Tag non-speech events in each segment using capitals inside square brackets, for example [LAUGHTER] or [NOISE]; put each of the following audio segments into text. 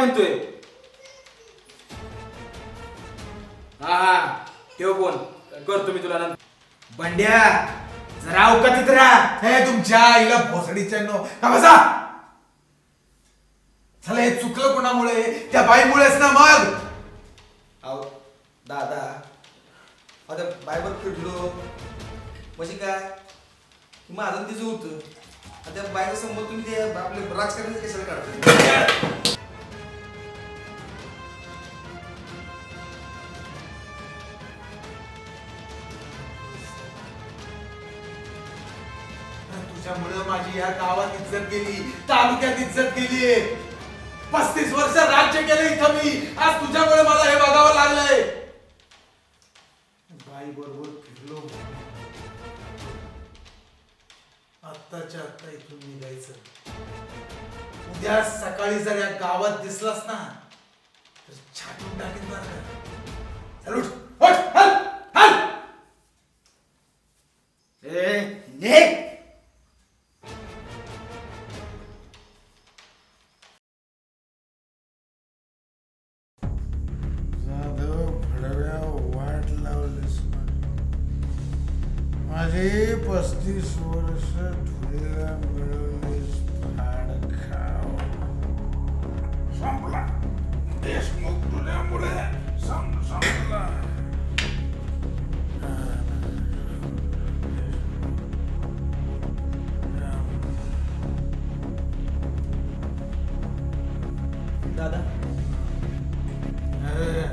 म्हणतोय? हा हा. ठेव फोन. करतो मी तुला नंतर. बंड्या जरा अवकातीत राहा. हे तुमच्या आईला भोसडीच्या नो का बसा झालं हे चुकलं कोणामुळे? त्या बाईमुळेच ना मग. अहो दादा. आता बायबर फिरलो. म्हणजे काय? माझं तिचं होतं. आता त्या बायका समोर तुम्ही ते आपले राजकारणाचं कशाला काढतो तुझ्यामुळे माझी या गावात इज्जत गेली तालुक्यात इज्जत गेली. पस्तीस वर्ष राज्य केलं इथं मी. आज तुझ्यामुळे मला हे बघावं लागलंय. बाई बरोबर फिरलो. आत्ताच्या आत्ता इथून निघायचं. उद्या सकाळी जर या गावात दिसलास ना अरे,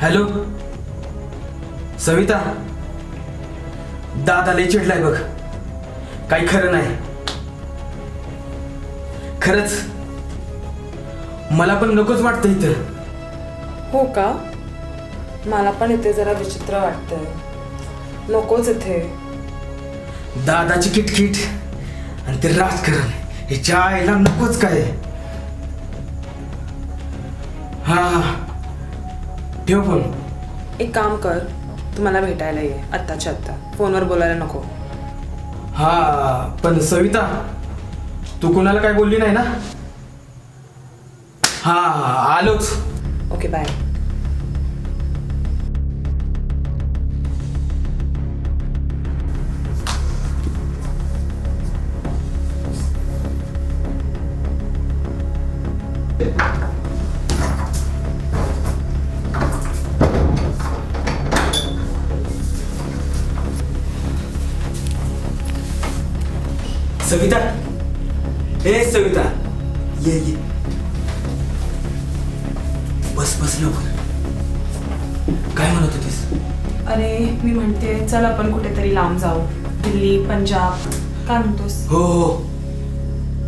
हॅलो? सविता? दादा लय चिडलाय बघ. काही खरं नाही. खरंच मला पण नकोच वाटतं इथं. हो का? मला पण इथे जरा विचित्र वाटतंय. नकोच इथे. दादाची किटकिट आणि ते राजकारण ह्याच्या आईला नकोच काय. हा. ठेव फोन. एक काम कर तू मला भेटायला ये आत्ताच्या आत्ता. फोनवर बोलायला नको. हा पण सविता तू कोणाला काय बोलली नाही ना? हा आलोच. Okay bye. सविता ए सविता ये ये बस बस लवकर. काय म्हणत होतीस? अरे मी म्हणते चल आपण कुठेतरी लांब जाऊ. दिल्ली पंजाब काय म्हणतोस? हो हो.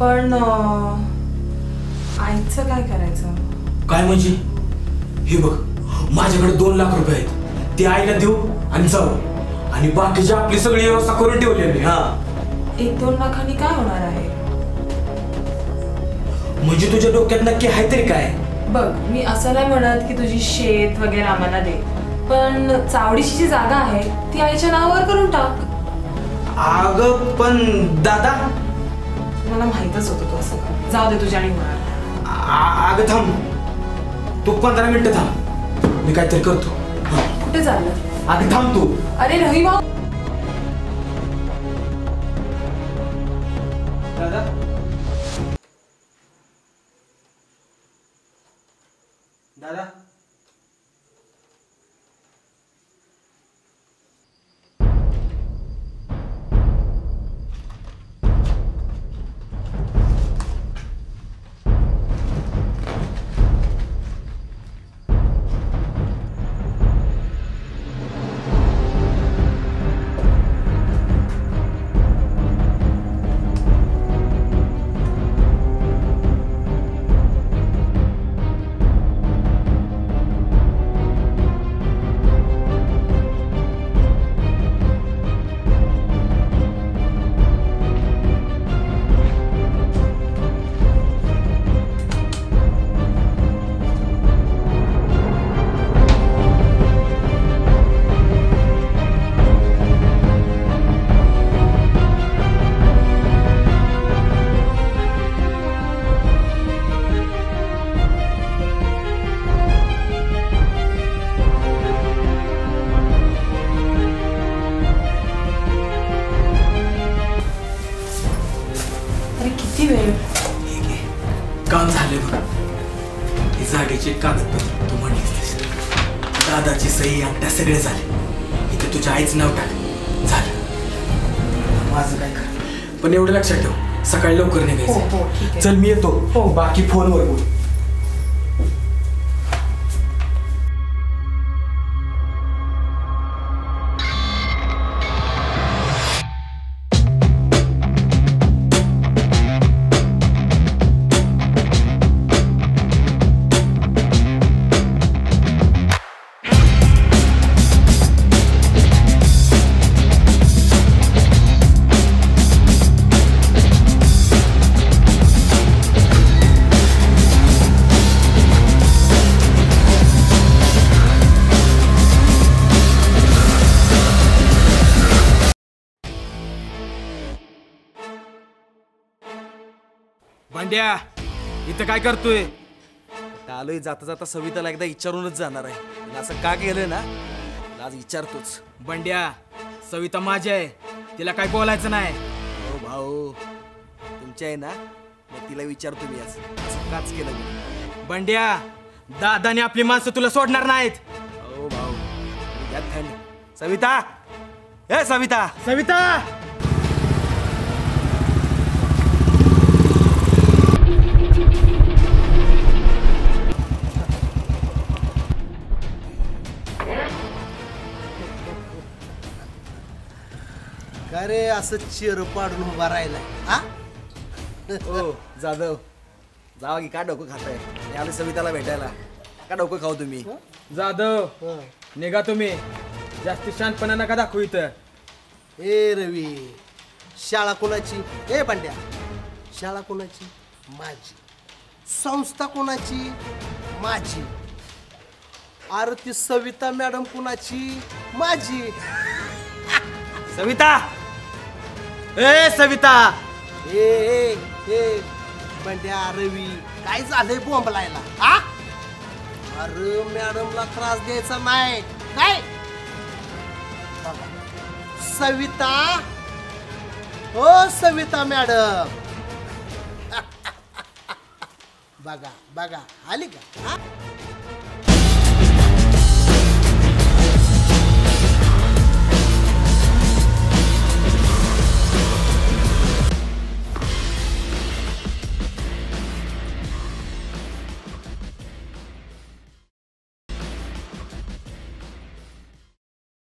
पण आईचं काय करायचं? काय म्हणजे? हे बघ माझ्याकडे दोन लाख रुपये आहेत. ते आईला देऊ आणि जाऊ. आणि बाकीची आपली सगळी व्यवस्था करून ठेवली हा. एक दोन लाखांनी काय होणार आहे? म्हणजे तुझ्या डोक्यात नक्की आहे तरी काय? बघ मी असं नाही म्हणत की तुझी शेत वगैरे आम्हाला दे. पण चावडीची जी जागा आहे ती आईच्या नावावर करून टाक. अग पण दादा? मला माहितच होतं तू असं. कर. जाऊ दे तुझ्या आणि होणार आ- अगं थांब. तू पंधरा मिनिटं थांब. मी काहीतरी करतो. कुठे चाललं? अगं थांब तू. अरे रवी भाऊ. कागदपत्र तू म्हणलीस. दादाची सही अंगठ्या सगळे झाले. इथे तुझ्या आईचं नाव टाक. झालं. माझं काय कर पण एवढं लक्षात ठेव. सकाळी लवकर हो, हो, निघायचं आहे. चल मी येतो. हो. बाकी फोनवर बोल. भांड्या इथं काय करतोय? आलोय जाता जाता सविताला एकदा विचारूनच जाणार आहे. असं का केलं ना? आज विचारतोच बंड्या सविता माझी आहे. तिला काय बोलायचं नाही. हो भाऊ तुमच्या आहे ना? मग तिला विचारतो मी आज. असं काच केलं मी. बंड्या दादाने आपली माणसं तुला सोडणार नाहीत. हो भाऊ थंड सविता! ए सविता! सविता! का रे असं चेर पाडून उभा राहिलाय. हा? हो जाधव. जावा की का डोकं खाताय? मी आलो सविताला भेटायला. का डोकं खाऊ तुम्ही? जाधव निघा तुम्ही. जास्ती शांतपणा नका दाखवू इथं. ए रवी शाळा कोणाची? ए पांड्या शाळा कोणाची? माझी. संस्था कोणाची? माझी. अरे ती सविता मॅडम कोणाची? माझी. सविता! ए सविता. ए ए ए. बंड्या रवी काय झालंय बोंबलायला? हा? अरे मॅडमला त्रास द्यायचा नाही. काय सविता? हो सविता मॅडम. [LAUGHS] बघा बघा. आली का? हा?